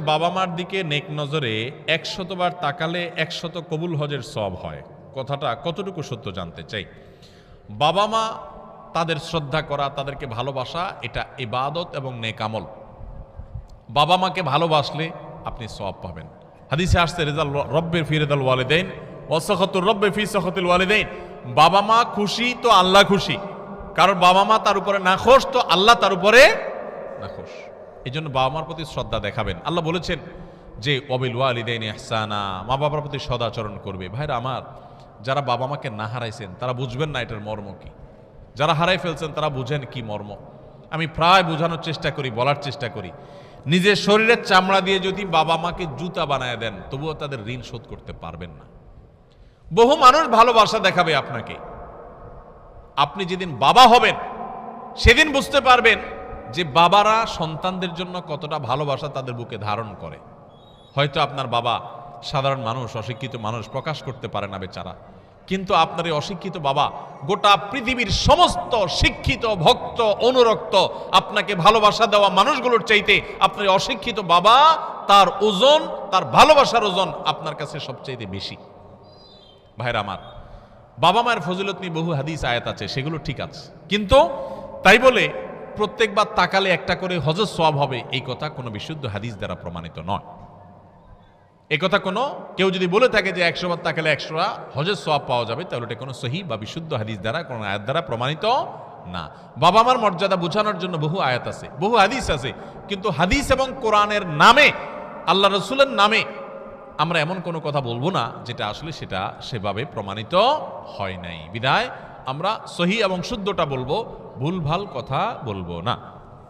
বাবা মার দিকে নেক নজরে একশতবার তাকালে একশত কবুল হজের সব হয়। কথাটা কতটুকু সত্য জানতে চাই? বাবা মা তাদের শ্রদ্ধা করা, তাদেরকে ভালোবাসা, এটা ইবাদত এবং নেকামল বাবা মাকে ভালোবাসলে আপনি সব পাবেন। হাদিসে আসছে, রেজাল রব্বের ফি রেজাল ওয়ালিদাইন অসখতুর রব্বে ফি সখতুল ওয়ালিদাইন। বাবা মা খুশি তো আল্লাহ খুশি। কারণ বাবা মা তার উপরে নাখোশ, তো আল্লাহ তার উপরে নাখোশ। এই জন্য বাবা মার প্রতি শ্রদ্ধা দেখাবেন। আল্লাহ বলেছেন যে অবিল ওয়ালিদাইন ইহসানা। মা বাবার প্রতি সদাচরণ করবে। ভাইরা আমার, যারা বাবা মাকে না হারাইছেন, তারা বুঝবেন না এটার মর্ম কি। যারা হারাই ফেলছেন, তারা বুঝেন কি মর্ম। আমি প্রায় বোঝানোর চেষ্টা করি, বলার চেষ্টা করি। নিজের শরীরের চামড়া দিয়ে যদি বাবা মাকে জুতা বানায় দেন, তবুও তাদের ঋণ শোধ করতে পারবেন না। বহু মানুষ ভালোবাসা দেখাবে আপনাকে। আপনি যেদিন বাবা হবেন, সেদিন বুঝতে পারবেন যে বাবারা সন্তানদের জন্য কতটা ভালোবাসা তাদের বুকে ধারণ করে। হয়তো আপনার বাবা সাধারণ মানুষ, অশিক্ষিত মানুষ, প্রকাশ করতে পারে না বেচারা। কিন্তু আপনার এই অশিক্ষিত বাবা গোটা পৃথিবীর সমস্ত শিক্ষিত, ভক্ত, অনুরক্ত, আপনাকে ভালোবাসা দেওয়া মানুষগুলোর চাইতে আপনার অশিক্ষিত বাবা তার ওজন, তার ভালোবাসার ওজন আপনার কাছে সবচাইতে বেশি। ভাইরা আমার, বাবা মায়ের ফজিলত নিয়ে বহু হাদিস, আয়াত আছে, সেগুলো ঠিক আছে। কিন্তু তাই বলে প্রত্যেকবার তাকালে একটা করে হজর সব হবে। এই কথা কোনো বিশুদ্ধ হাদিস দ্বারা প্রমাণিত নয়। কথা কোনো, কেউ যদি বলে থাকে যে একশো বার তাকালে একশোটা হজের সব পাওয়া যাবে, তাহলে এটা কোনো সহি বা বিশুদ্ধ হাদিস দ্বারা, কোনো আয়াত দ্বারা প্রমাণিত না। বাবা মার মর্যাদা বোঝানোর জন্য বহু আয়াত আছে, বহু হাদিস আছে। কিন্তু হাদিস এবং কোরআনের নামে, আল্লাহ রসুলের নামে আমরা এমন কোনো কথা বলব না, যেটা আসলে সেটা সেভাবে প্রমাণিত হয় নাই। বিদায় আমরা সহি এবং শুদ্ধটা বলব ভুলভাল কথা বলব না।